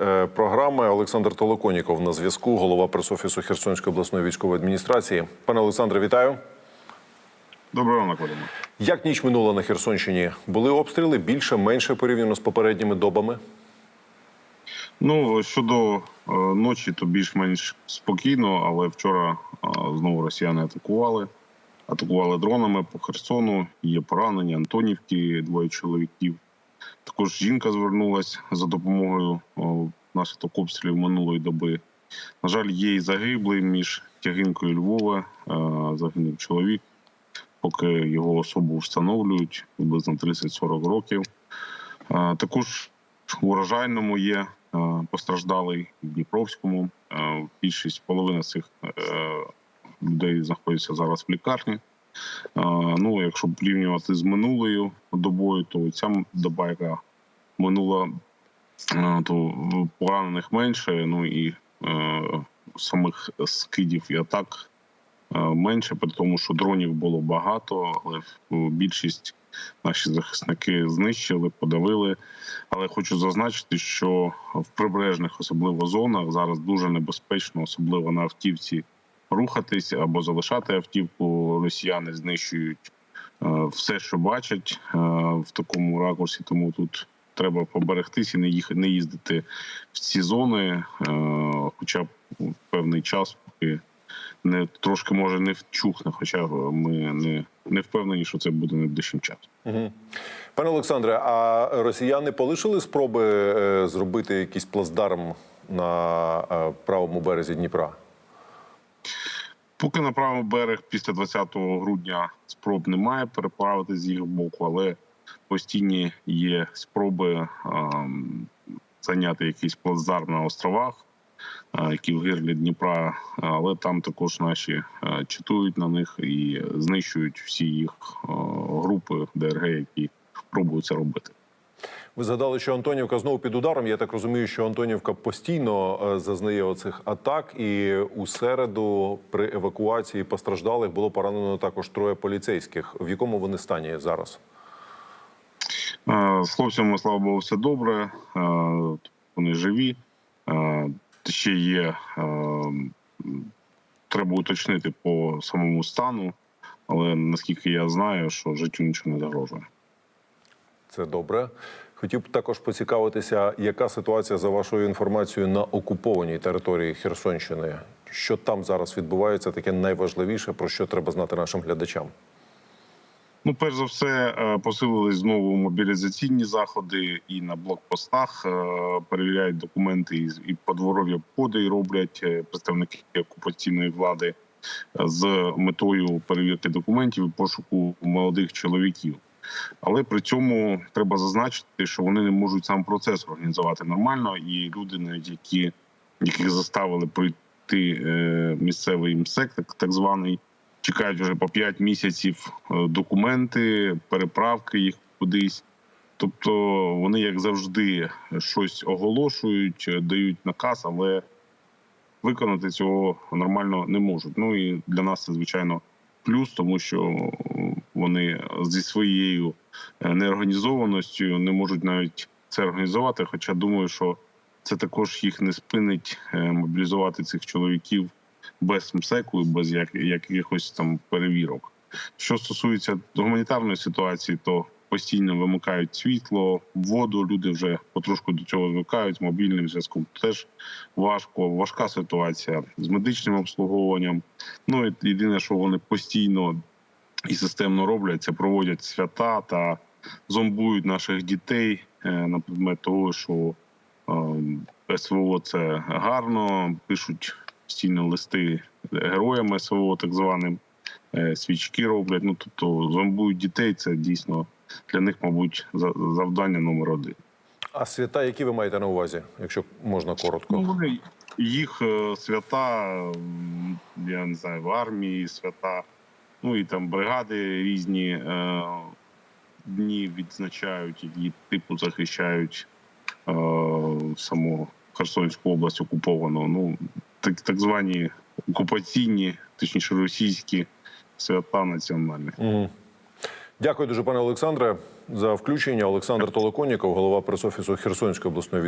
е, програми. Олександр Толоконіков на зв'язку, голова пресофісу Херсонської обласної військової адміністрації. Пане Олександре, вітаю. Доброго ранку, Вадиме. Як ніч минула на Херсонщині? Були обстріли більше, менше порівняно з попередніми добами? Ну щодо е, ночі, то більш-менш спокійно, але вчора е, знову росіяни атакували. Атакували дронами по Херсону. Є поранення Антонівки, двоє чоловіків. Також жінка звернулася за допомогою наслідок обстрілів минулої доби. На жаль, є і загиблий між Тягинкою Львова. Загинув чоловік. Поки його особу встановлюють приблизно 30-40 років. Також у урожайному є постраждалий в Дніпровському. Більшість половина цих е, людей знаходяться зараз в лікарні. Ну, якщо порівнювати з минулою добою, то ця доба, яка минула, то поранених менше. Ну і е, самих скидів і атак е, менше, при тому, що дронів було багато, але більшість наші захисники знищили, подавили. Але хочу зазначити, що в прибережних, особливо зонах, зараз дуже небезпечно, особливо на автівці, рухатись або залишати автівку. Росіяни знищують е, все, що бачать е, в такому ракурсі. Тому тут треба поберегтись і не їхати, не їздити в ці зони, е, хоча б певний час, поки не трошки може не вчухне, хоча ми не, не впевнені, що це буде найближчим часом. Угу. Пане Олександре, а росіяни полишили спроби зробити якийсь плацдарм на правому березі Дніпра? Поки на правий берег після 20 грудня спроб немає переправити з їх боку, але постійні є спроби ем, зайняти якийсь плацдарм на островах, е, які в гирлі Дніпра. Але там також наші е, читують на них і знищують всі їх е, групи ДРГ, які пробують це робити. Ви згадали, що Антонівка знову під ударом. Я так розумію, що Антонівка постійно е, зазнає оцих атак, і у середу при евакуації постраждалих було поранено також троє поліцейських. В якому вони стані зараз? Е, З хлопцями, слава Богу, все добре. Е, Вони живі. Ще є треба уточнити по самому стану, але наскільки я знаю, що життю нічого не загрожує. Це добре. Хотів б також поцікавитися, яка ситуація за вашою інформацією на окупованій території Херсонщини? Що там зараз відбувається? Таке найважливіше, про що треба знати нашим глядачам. Ну, перш за все, е, посилились знову мобілізаційні заходи і на блокпостах е, перевіряють документи і подворові обходи роблять е, представники окупаційної влади з метою перевірки документів і пошуку молодих чоловіків. Але при цьому треба зазначити, що вони не можуть сам процес організувати нормально, і люди, навіть які яких заставили пройти е, місцевий МСЕК, так, так званий, чекають вже по 5 місяців е, документи, переправки їх кудись. Тобто вони, як завжди, щось оголошують, дають наказ, але виконати цього нормально не можуть. Ну і для нас це звичайно плюс, тому що вони зі своєю е, неорганізованістю не можуть навіть це організувати. Хоча думаю, що це також їх не спинить е, мобілізувати цих чоловіків без МСЕКу, без якихось там перевірок. Що стосується гуманітарної ситуації, то постійно вимикають світло, воду. Люди вже потрошку до цього звикають. Мобільним зв'язком теж важко. Важка ситуація з медичним обслуговуванням. Ну і єдине, що вони постійно і системно роблять, це проводять свята та зомбують наших дітей е, на предмет того, що е, СВО це гарно, пишуть постійно листи героям СВО, так званим е, свічки роблять. Ну тобто зомбують дітей. Це дійсно для них, мабуть, завдання номер один. А свята, які ви маєте на увазі, якщо можна коротко? Ну, їх е, свята, я не знаю, в армії свята, ну і там бригади різні е, дні відзначають, які типу захищають е, саму Херсонську область окуповану. Ну, так, так звані окупаційні, точніше російські свята національні. Угу. Дякую дуже, пане Олександре, за включення. Олександр Толоконіков, голова пресофісу Херсонської обласної